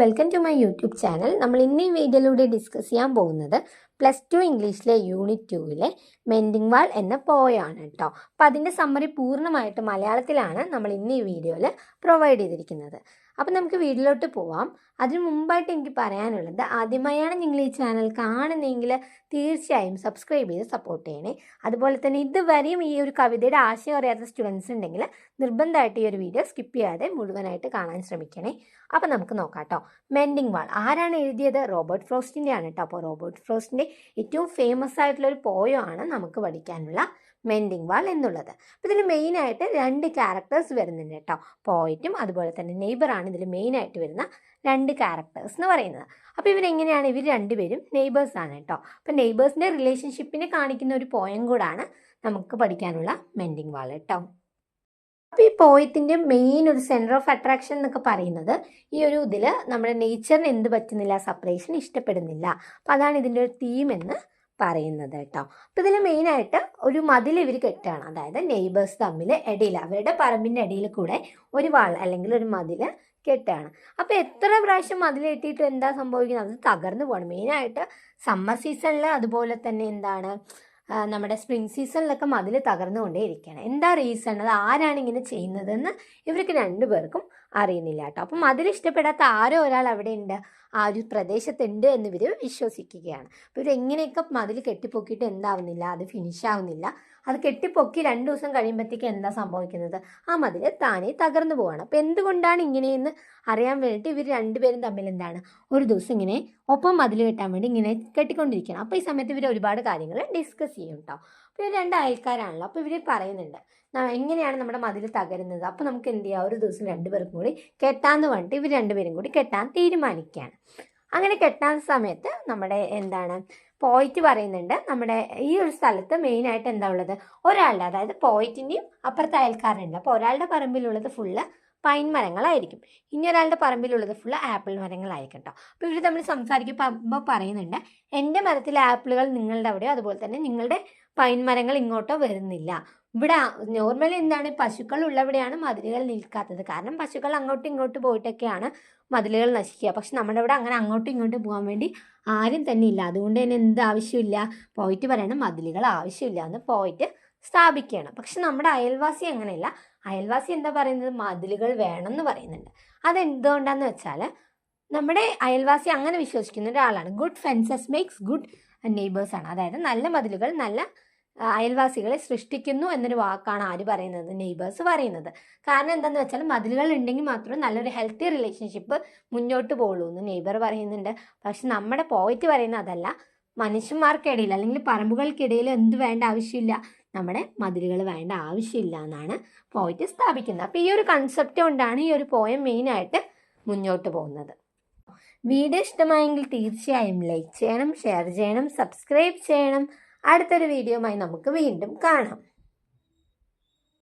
Welcome to my YouTube channel നമ്മൾ ഇന്ന് ഈ വീഡിയോയിലൂടെ ഡിസ്കസ് ചെയ്യാൻ പോകുന്നത് പ്ലസ് ടു ഇംഗ്ലീഷിലെ യൂണിറ്റ് ടൂവിലെ മെൻഡിങ് വാൾ എന്ന പോയാണ് കേട്ടോ അപ്പം അതിന്റെ സമ്മറി പൂർണമായിട്ട് മലയാളത്തിലാണ് നമ്മൾ ഇന്ന് ഈ വീഡിയോയിൽ പ്രൊവൈഡ് ചെയ്തിരിക്കുന്നത്. അപ്പം നമുക്ക് വീട്ടിലോട്ട് പോവാം. അതിനു മുമ്പായിട്ട് എനിക്ക് പറയാനുള്ളത് ആദ്യമായാണ് നിങ്ങൾ ഈ ചാനൽ കാണുന്നതെങ്കിൽ തീർച്ചയായും സബ്സ്ക്രൈബ് ചെയ്ത് സപ്പോർട്ട് ചെയ്യണേ. അതുപോലെ തന്നെ ഇതുവരെയും ഈ ഒരു കവിതയുടെ ആശയം അറിയാത്ത സ്റ്റുഡൻസ് ഉണ്ടെങ്കിൽ നിർബന്ധമായിട്ട് ഈ ഒരു വീഡിയോ സ്കിപ്പ് ചെയ്യാതെ മുഴുവനായിട്ട് കാണാൻ ശ്രമിക്കണേ. അപ്പം നമുക്ക് നോക്കാം കേട്ടോ മെൻഡിങ് വാൾ ആരാണ് എഴുതിയത്? റോബർട്ട് ഫ്രോസ്റ്റിന്റെ ആണ് കേട്ടോ അപ്പോൾ റോബർട്ട് ഫ്രോസ്റ്റിന്റെ ഏറ്റവും ഫേമസ് ആയിട്ടുള്ള ഒരു പോയമാണ് നമുക്ക് പഠിക്കാനുള്ള മെൻഡിങ് വാൾ എന്നുള്ളത്. അപ്പോൾ ഇതിൽ മെയിനായിട്ട് രണ്ട് ക്യാരക്ടേഴ്സ് വരുന്നുണ്ട് കേട്ടോ പോയിറ്റും അതുപോലെ തന്നെ നെയ്ബറാണ് ഇതിൽ മെയിനായിട്ട് വരുന്ന രണ്ട് ക്യാരക്ടേഴ്സ് എന്ന് പറയുന്നത്. അപ്പോൾ ഇവരെങ്ങനെയാണ് ഇവർ രണ്ടുപേരും നെയ്ബേഴ്സ് ആണ് കേട്ടോ അപ്പോൾ നെയ്ബേഴ്സിന്റെ റിലേഷൻഷിപ്പിനെ കാണിക്കുന്ന ഒരു പോയം കൂടാണ് നമുക്ക് പഠിക്കാനുള്ള മെൻഡിങ് വാൾ കേട്ടോ അപ്പോൾ ഈ പോയത്തിന്റെ മെയിൻ ഒരു സെന്റർ ഓഫ് അട്രാക്ഷൻ എന്നൊക്കെ പറയുന്നത് ഈ ഒരു ഇതിൽ നമ്മുടെ നേച്ചറിന് എന്ത് പറ്റുന്നില്ല സെപ്പറേഷൻ ഇഷ്ടപ്പെടുന്നില്ല. അപ്പോൾ അതാണ് ഇതിന്റെ ഒരു തീം എന്ന് പറയുന്നത് കേട്ടോ അപ്പം ഇതിൽ മെയിനായിട്ട് ഒരു മതിൽ ഇവർ കെട്ടുകയാണ്. അതായത് നെയ്ബേഴ്സ് തമ്മിൽ ഇടയിൽ അവരുടെ പറമ്പിന്റെ ഇടയിൽ കൂടെ ഒരു വാൾ അല്ലെങ്കിൽ ഒരു മതിൽ കെട്ടുകയാണ് അപ്പോൾ എത്ര പ്രാവശ്യം മതിൽ കെട്ടിയിട്ട് എന്താ സംഭവിക്കുന്നത്? അത് തകർന്നു പോകണം മെയിനായിട്ട് സമ്മർ സീസണിൽ അതുപോലെ തന്നെ എന്താണ് നമ്മുടെ സ്പ്രിംഗ് സീസണിലൊക്കെ മതിൽ തകർന്നുകൊണ്ടേ ഇരിക്കുകയാണ് എന്താ റീസൺ അത് ആരാണ് ഇങ്ങനെ ചെയ്യുന്നതെന്ന് ഇവർക്ക് രണ്ടുപേർക്കും അറിയുന്നില്ല കേട്ടോ അപ്പം അതിലിഷ്ടപ്പെടാത്ത ആരോ ഒരാൾ അവിടെ ഉണ്ട് ആ ഒരു പ്രദേശത്തുണ്ട് എന്ന് ഇവർ വിശ്വസിക്കുകയാണ്. അപ്പോൾ ഇവർ എങ്ങനെയൊക്കെ മതിൽ കെട്ടിപ്പൊക്കിയിട്ട് എന്താവുന്നില്ല അത് ഫിനിഷ് ആവുന്നില്ല അത് കെട്ടിപ്പൊക്കി രണ്ട് ദിവസം കഴിയുമ്പോഴത്തേക്ക് എന്താ സംഭവിക്കുന്നത്? ആ മതിൽ താനേ തകർന്നു പോവാണ്. അപ്പോൾ എന്തുകൊണ്ടാണ് ഇങ്ങനെയെന്ന് അറിയാൻ വേണ്ടിയിട്ട് ഇവർ രണ്ടുപേരും തമ്മിൽ എന്താണ് ഒരു ദിവസം ഇങ്ങനെ ഒപ്പം മതിൽ കെട്ടാൻ വേണ്ടി ഇങ്ങനെ കെട്ടിക്കൊണ്ടിരിക്കണം അപ്പോൾ ഈ സമയത്ത് ഇവർ ഒരുപാട് കാര്യങ്ങൾ ഡിസ്കസ് ചെയ്യും കേട്ടോ അപ്പോൾ ഇവർ രണ്ട് അയൽക്കാരാണല്ലോ അപ്പോൾ ഇവർ പറയുന്നുണ്ട് എങ്ങനെയാണ് നമ്മുടെ മതിൽ തകരുന്നത്? അപ്പോൾ നമുക്ക് എന്ത് ചെയ്യാം? ഒരു ദിവസം രണ്ടുപേർക്കും കൂടി കെട്ടാന്ന് പറഞ്ഞിട്ട് ഇവർ രണ്ടുപേരും കൂടി കെട്ടാൻ തീരുമാനിക്കുകയാണ് അങ്ങനെ കെട്ടാൻ സമയത്ത് നമ്മുടെ എന്താണ് പോയിറ്റ് പറയുന്നുണ്ട്. നമ്മുടെ ഈ ഒരു സ്ഥലത്ത് മെയിനായിട്ട് എന്താ ഉള്ളത്? ഒരാളുടെ അതായത് പോയിറ്റിന്റെയും അപ്പുറത്തെ അയൽക്കാരുണ്ട് അപ്പോൾ ഒരാളുടെ പറമ്പിലുള്ളത് ഫുള്ള് പൈൻ മരങ്ങളായിരിക്കും. ഇനി ഒരാളുടെ പറമ്പിലുള്ളത് ഫുള്ള് ആപ്പിൾ മരങ്ങളായിരിക്കും കേട്ടോ അപ്പോൾ ഇവർ തമ്മിൽ സംസാരിക്കുമ്പോൾ പറയുന്നുണ്ട് എന്റെ മരത്തിലെ ആപ്പിളുകൾ നിങ്ങളുടെ അവിടെയോ? അതുപോലെ തന്നെ നിങ്ങളുടെ പൈൻ മരങ്ങൾ ഇങ്ങോട്ടോ വരുന്നില്ല. ഇവിടെ നോർമലി എന്താണ് പശുക്കൾ ഉള്ളവിടെയാണ് മതിലുകൾ നിൽക്കാത്തത്. കാരണം പശുക്കൾ അങ്ങോട്ടും ഇങ്ങോട്ടും പോയിട്ടൊക്കെയാണ് മതിലുകൾ നശിക്കുക. പക്ഷെ നമ്മുടെ ഇവിടെ അങ്ങനെ അങ്ങോട്ടും ഇങ്ങോട്ടും പോകാൻ വേണ്ടി ആരും തന്നെ ഇല്ല. അതുകൊണ്ട് തന്നെ എന്ത് ആവശ്യമില്ല? പോയിട്ട് പറയണം മതിലുകൾ ആവശ്യമില്ല എന്ന് പോയിട്ട് സ്ഥാപിക്കുകയാണ് പക്ഷെ നമ്മുടെ അയൽവാസി അങ്ങനെയല്ല. അയൽവാസി എന്താ പറയുന്നത്? മതിലുകൾ വേണം എന്ന് പറയുന്നുണ്ട്. അതെന്തുകൊണ്ടാന്ന് വെച്ചാൽ നമ്മുടെ അയൽവാസി അങ്ങനെ വിശ്വസിക്കുന്ന ഒരാളാണ്. Good fences makes good neighbours ആണ്. അതായത് നല്ല മതിലുകൾ നല്ല അയൽവാസികളെ സൃഷ്ടിക്കുന്നു എന്നൊരു വാക്കാണ് ആര് പറയുന്നത്? നെയ്ബേഴ്സ് പറയുന്നത്. കാരണം എന്താണെന്ന് വെച്ചാൽ മതിലുകൾ ഉണ്ടെങ്കിൽ മാത്രമേ നല്ലൊരു ഹെൽത്തി റിലേഷൻഷിപ്പ് മുന്നോട്ട് പോകുള്ളൂ എന്ന് നെയ്ബർ പറയുന്നുണ്ട്. പക്ഷെ നമ്മുടെ പോയിറ്റ് പറയുന്നത് അതല്ല. മനുഷ്യന്മാർക്കിടയിൽ അല്ലെങ്കിൽ പറമ്പുകൾക്കിടയിൽ എന്ത് വേണ്ട ആവശ്യമില്ല. നമ്മുടെ മതിലുകൾ വേണ്ട ആവശ്യമില്ല എന്നാണ് പോയിറ്റ് സ്ഥാപിക്കുന്നത്. അപ്പോൾ ഈ ഒരു കൺസെപ്റ്റ് കൊണ്ടാണ് ഈ ഒരു പോയം മെയിനായിട്ട് മുന്നോട്ട് പോകുന്നത്. വീഡിയോ ഇഷ്ടമായെങ്കിൽ തീർച്ചയായും ലൈക്ക് ചെയ്യണം ഷെയർ ചെയ്യണം സബ്സ്ക്രൈബ് ചെയ്യണം. അടുത്തൊരു വീഡിയോയുമായി നമുക്ക് വീണ്ടും കാണാം.